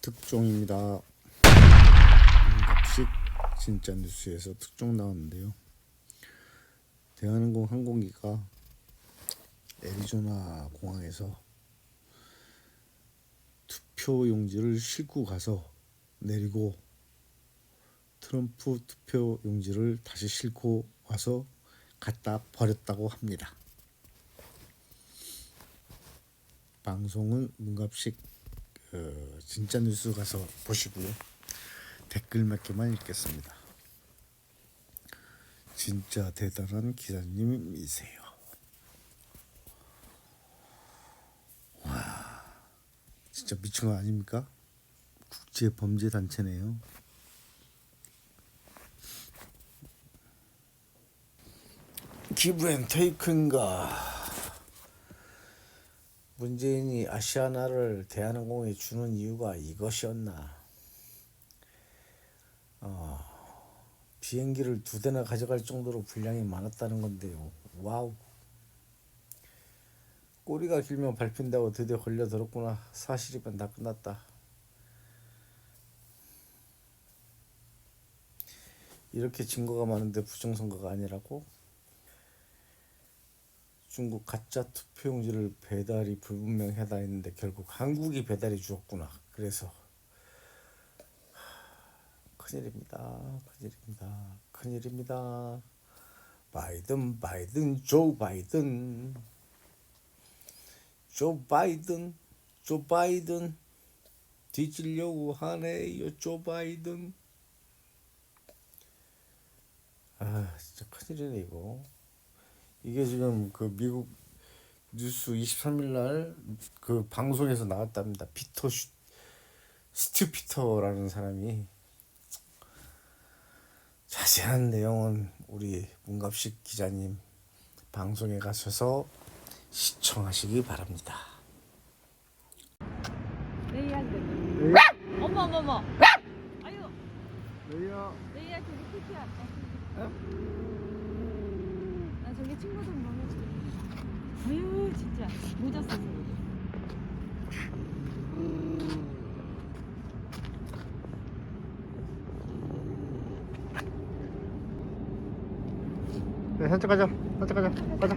특종입니다. 음식그 진짜 뉴스에서 특종 나왔는데요. 대한항공 항공기가 애리조나 공항에서 투표 용지를 싣고 가서 내리고 트럼프 투표 용지를 다시 싣고 와서 갖다 버렸다고 합니다. 방송은 문갑식 어, 진짜 뉴스 가서 보시고요. 댓글 몇 개만 읽겠습니다. 진짜 대단한 기자님이세요. 와, 진짜 미친 거 아닙니까? 국제 범죄 단체네요. 기브앤테이크인가? 문재인이 아시아나를 대한항공에 주는 이유가 이것이었나? 어, 비행기를 두 대나 가져갈 정도로 분량이 많았다는 건데요. 와우. 꼬리가 길면 밟힌다고 드디어 걸려들었구나. 사실이면 다 끝났다. 이렇게 증거가 많은데 부정선거가 아니라고? 중국 가짜 투표용지를 배달이 불분명하다 했는데 결국 한국이 배달해 주었구나. 그래서 하, 큰일입니다. 큰일입니다. 큰일입니다. 바이든 바이든 조 바이든 조 바이든 조 바이든 뒤지려고 하네요. 조 바이든 아 진짜 큰일이네 이거. 이게 지금 그 미국 뉴스 23일 날 그 방송에서 나왔답니다. 피터 슈, 스튜 피터라는 사람이 자세한 내용은 우리 문갑식 기자님 방송에 가셔서 시청하시기 바랍니다. 레이한테. 어머 어머 어머. 아유. 레이야 저기 피피야. 나 저기 친구들 너무 진짜 모자 써서. 네, 산책 가자. 산책 가자. 가자.